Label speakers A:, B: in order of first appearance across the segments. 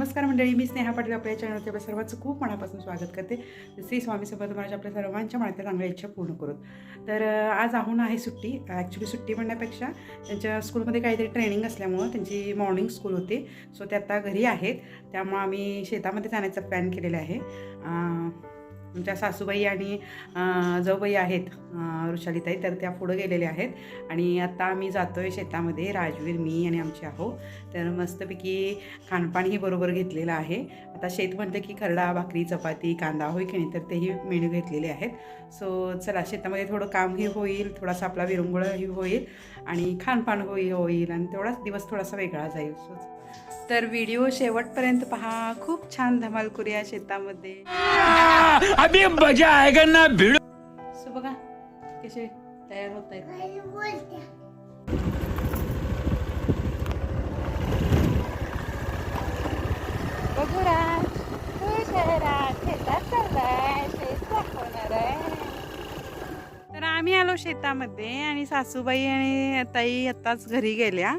A: नमस्कार मंडळी मी स्नेहा पाटील आपल्या चॅनलवरती आपल्या सर्वांचं खूप मनापासून स्वागत करते. श्री स्वामी समर्थ महाराज आपल्या सर्वांच्या मनातल्या चांगल्या इच्छा पूर्ण करू तर आज आहून आहे सुट्टी. ॲक्च्युली सुट्टी म्हणण्यापेक्षा त्यांच्या स्कूलमध्ये काहीतरी ट्रेनिंग असल्यामुळं त्यांची मॉर्निंग स्कूल होती. सो ते आता घरी आहेत. त्यामुळं आम्ही शेतामध्ये जाण्याचा प्लॅन केलेला आहे. तुमच्या आमच्या सासूबाई आणि जवबाई आहेत ऋषालीताई वृषालीताई तर त्या पुढं गेलेल्या आहेत. आणि आत्ता आम्ही जातो आहे शेतामध्ये राजवीर मी आणि आमची आहो. तर मस्तपैकी खानपानही बरोबर घेतलेलं आहे. आता शेत म्हटलं की खरडा भाकरी चपाती कांदा होई की नाही तर तेही मेनू घेतलेले आहेत. सो चला शेतामध्ये थोडं कामही होईल थोडासा आपला विरंगुळाही होईल आणि खानपान होई होईल आणि तेवढाच दिवस थोडासा वेगळा जाईल. सो तर व्हिडिओ शेवटपर्यंत पहा. खूप छान धमाल करूया शेतामध्ये.
B: अभी मजा आएगा ना भिड़ो.
A: सो बघा कसे तयार होत आहेत.
C: बघू राज. तू शहरात शेतात चाललाय. शेत दाखवणार आहे.
A: तर आम्ही आलो शेतामध्ये आणि सासूबाई आणि ताई आत्ताच घरी गेल्या.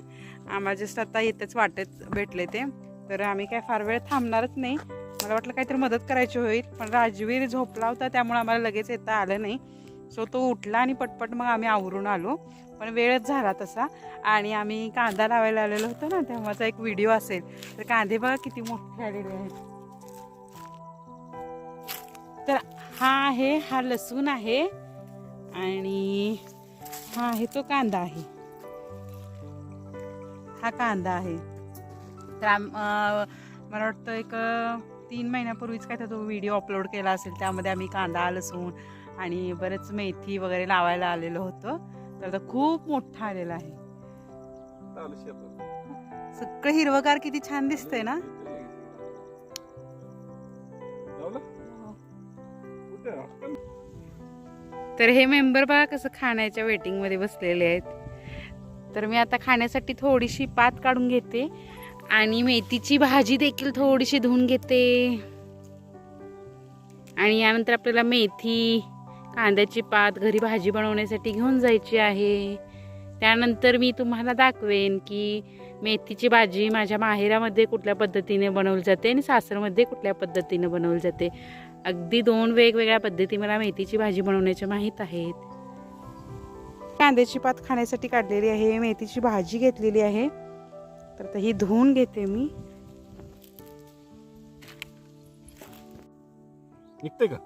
A: आम्हाला जस्ट आता येतच वाटेत भेटले ते. तर आम्ही काय फार वेळ थांबणारच नाही. मला वाटलं काहीतरी मदत करायची होईल पण राजवीर झोपला होता त्यामुळे आम्हाला लगेच येता आलं नाही. सो तो उठला आणि पटपट मग आम्ही आवरून आलो. पण वेळच झाला तसा. आणि आम्ही कांदा लावायला आलेलो होतो ना तेव्हाचा एक व्हिडिओ असेल. तर कांदे बघा किती मोठे आलेले आहेत. तर हा आहे हा लसूण आहे. आणि हा आहे तो कांदा आहे. हा कांदा आहे. तर आम मला वाटतं एक तीन महिन्यापूर्वीच काय तर तो व्हिडिओ अपलोड केला असेल. त्यामध्ये आम्ही कांदा लसूण आणि बरंच मेथी वगैरे लावायला आलेलो होतो. तर आता खूप मोठा आलेला आहे. सगळं हिरवगार किती छान दिसतंय ना? तर हे मेंबर बघा कसं खाण्याच्या वेटिंगमध्ये बसलेले आहेत. तर मी आता खाण्यासाठी थोडीशी पात काढून घेते आणि मेथीची भाजी देखील थोडीशी धुवून घेते. आणि यानंतर आपल्याला मेथी कांद्याची पात घरी भाजी बनवण्यासाठी घेऊन जायची आहे. त्यानंतर मी तुम्हाला दाखवेन की मेथीची भाजी माझ्या माहेरामध्ये कुठल्या पद्धतीने बनवली जाते आणि सासरमध्ये कुठल्या पद्धतीने बनवली जाते. अगदी दोन वेगवेगळ्या पद्धती मला मेथीची भाजी बनवण्याच्या माहीत आहेत. कांद्याची पात खाण्यासाठी काढलेली आहे मेथीची भाजी घेतलेली आहे. तर आता ही धुवून घेते मी.
B: निघते का?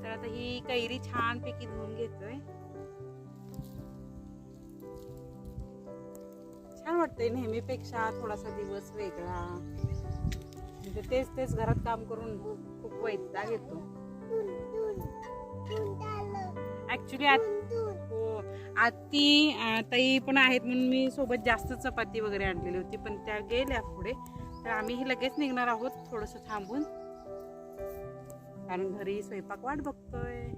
A: तर आता ही कैरी छानपैकी धुवून घेतोय. वाटतंय नेहमीपेक्षा थोडासा दिवस वेगळा. म्हणजे तेच तेच घरात काम करून खूप वैताग येतो. ऍक्च्युली हो. आत्ती ताई पण आहेत म्हणून मी सोबत जास्त चपाती वगैरे आणलेली होती पण त्या गेल्या पुढे. तर आम्ही लगेच निघणार आहोत थोडंसं थांबून. कारण घरी स्वयंपाक वाट बघतोय.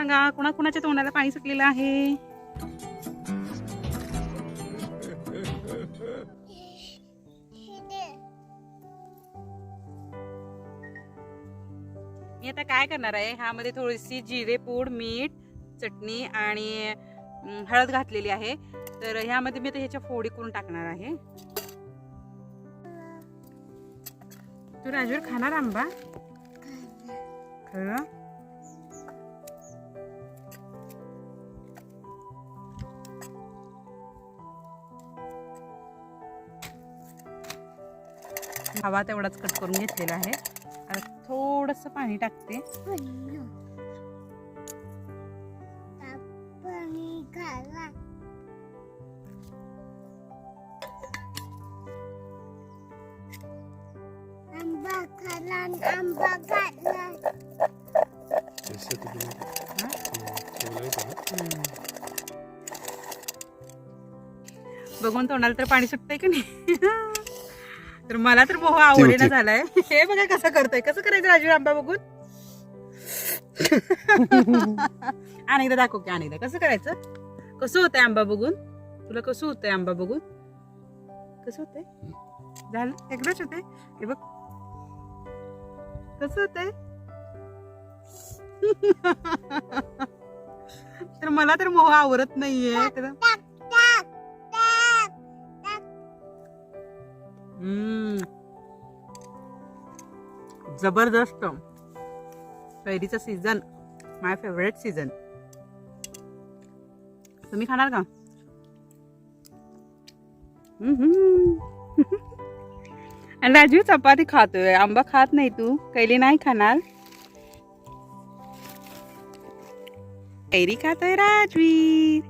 A: सांगा कुणा कुणाच्या तोंडाला पाणी सुटलेलं आहे? मी आता काय करणार आहे? ह्यामध्ये थोडीशी जिरे पूड मीठ चटणी आणि हळद घातलेली आहे. तर ह्यामध्ये मी आता ह्याच्या फोडी करून टाकणार आहे. तू राजवीर खाणार आंबा? खरं? हवा तेवढाच कट करून घेतलेला आहे. आता थोडस पाणी टाकते. बघून तोंडाला तर पाणी सुटतंय की नाही? तर मला तर मोह आवडीना झालाय. हे बघा कसं करतोय. कसं करायचं राजू आंबा बघून? अनेकदा दाखव की अनेकदा. कसं करायचं? कसं होतंय आंबा बघून? तुला कसं होतंय आंबा बघून? कसं होतंय? झालं? एकदाच होते हे बघ. कसं होतंय? तर मला तर मोह आवरत नाहीये. जबरदस्त. कैरीचा सीझन माय फेवरेट सीझन तुम्ही खाणार का? आणि राजू चपाती खातोय. आंबा खात नाही तू. कैली नाही खाणार. कैरी खातोय राजवीर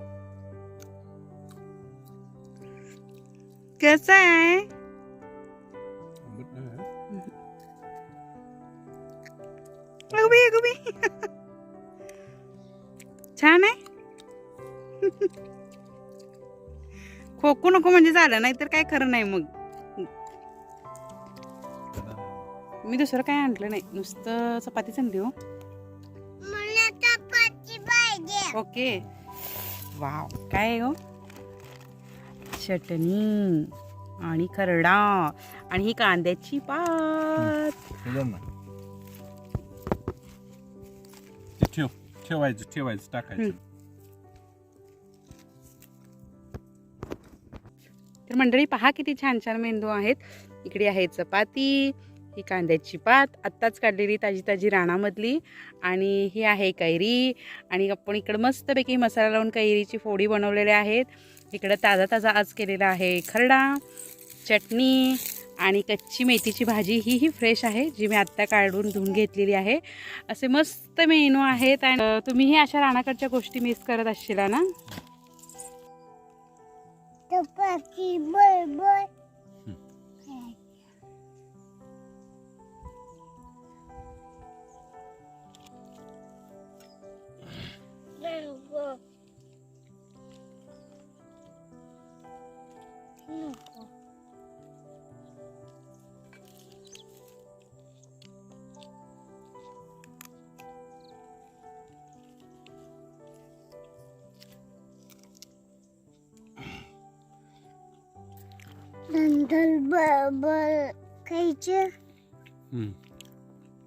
A: कसं आहे? खोकू नको म्हणजे झालं नाही तर काय खरं नाही मग. मी दुसरं काय आणलं नाही नुसतं चपातीच आणली हो.
C: मला चपाती पाहिजे.
A: ओके. वाव काय हो? चटणी आणि खरडा आणि ही कांद्याची पात.
B: ठेवायचं ठेवायचं टाकायचं.
A: तर मंडळी पहा किती छान छान मेंदू आहेत. इकडे आहे चपाती ही कांद्याची पात आत्ताच काढलेली ताजी ताजी रानामधली आणि ही आहे कैरी आणि आपण इकडं मस्तपैकी मसाला लावून कैरीची फोडी बनवलेल्या आहेत. इकडं ताजा ताजा आज केलेला आहे खरडा चटणी आणि कच्ची मेथीची भाजी. ही ही फ्रेश आहे जी मी आत्ता काढून धुवून घेतलेली आहे. असे मस्त मेनू आहेत आणि तुम्हीही अशा रानाकडच्या गोष्टी मिस करत असशील ना?
C: चपाती बरोबर नको Dandal balbal kay
B: chứ?
C: Ừ.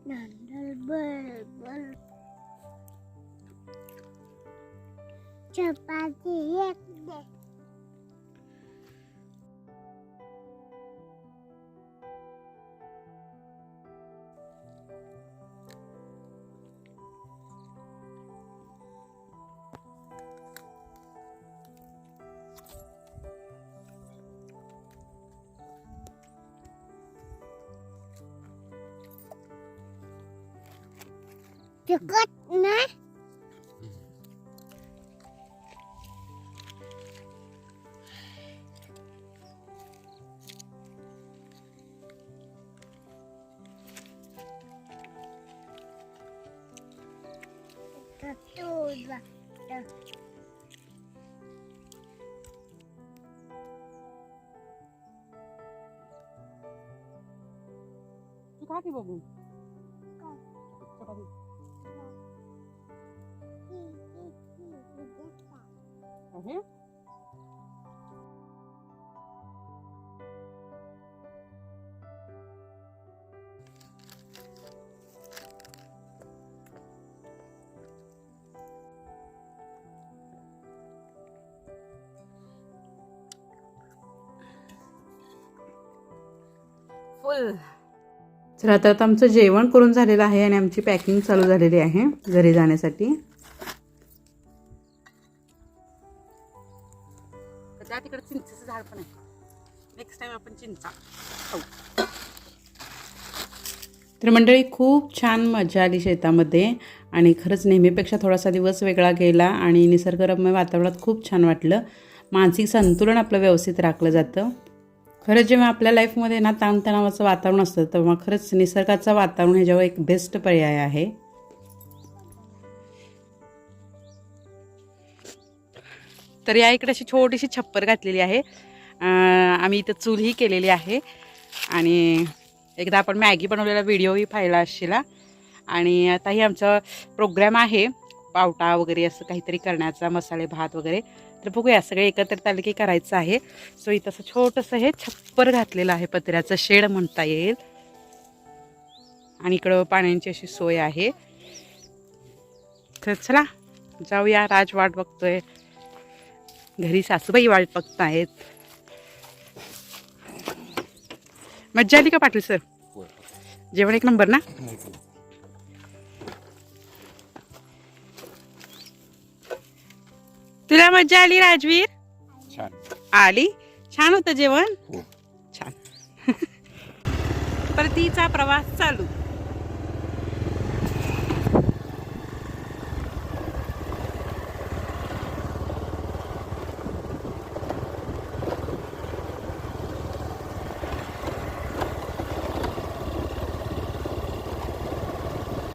C: Dandal balbal Chapati yek dek चपाती एक दे तिखट नाही तुझा
A: तू खा की बघू
C: काय?
A: चपाती आहे फुल. चला तर आता आमचं जेवण करून झालेलं आहे आणि आमची पॅकिंग चालू झालेली आहे घरी जाण्यासाठी. त्या तिकडे चिंचेचं झाड पण आहे. नेक्स्ट टाइम आपण चिंचा खाऊ. तर मंडळी खूप छान मजा आली शेतामध्ये आणि खरंच नेहमीपेक्षा थोडासा दिवस वेगळा गेला आणि निसर्गरम्य वातावरणात खूप छान वाटलं. मानसिक संतुलन आपलं व्यवस्थित राखलं जातं. खरंच जेव्हा आपल्या लाईफमध्ये ना ताणतणावाचं वातावरण असतं तेव्हा खरंच निसर्गाचं वातावरण ह्याच्यावर एक बेस्ट पर्याय आहे. तर या इकडे अशी छोटीशी छप्पर घातलेली आहे. आम्ही इथं चूलही केलेली आहे. आणि एकदा आपण मॅगी बनवलेला व्हिडिओही पाहिला असशीला. आणि आताही आमचा प्रोग्राम आहे. पावटा वगैरे असं काहीतरी करण्याचा मसाले भात वगैरे. तर बघूया सगळे एकत्रित आले की करायचं आहे. सो इथं असं छोटंसं हे छप्पर घातलेलं आहे पत्र्याचं शेड म्हणता येईल. आणि इकडं पाण्याची अशी सोय आहे. तर चला जाऊया. राज वाट बघतोय. घरी सासूबाई वाट बघतायत मज्जा आली का पाटील सर? जेवण एक नंबर ना? तुला मज्जा आली राजवीर?
B: छान.
A: आली? छान होतं जेवण?
B: हो.
A: छान. परतीचा प्रवास चालू.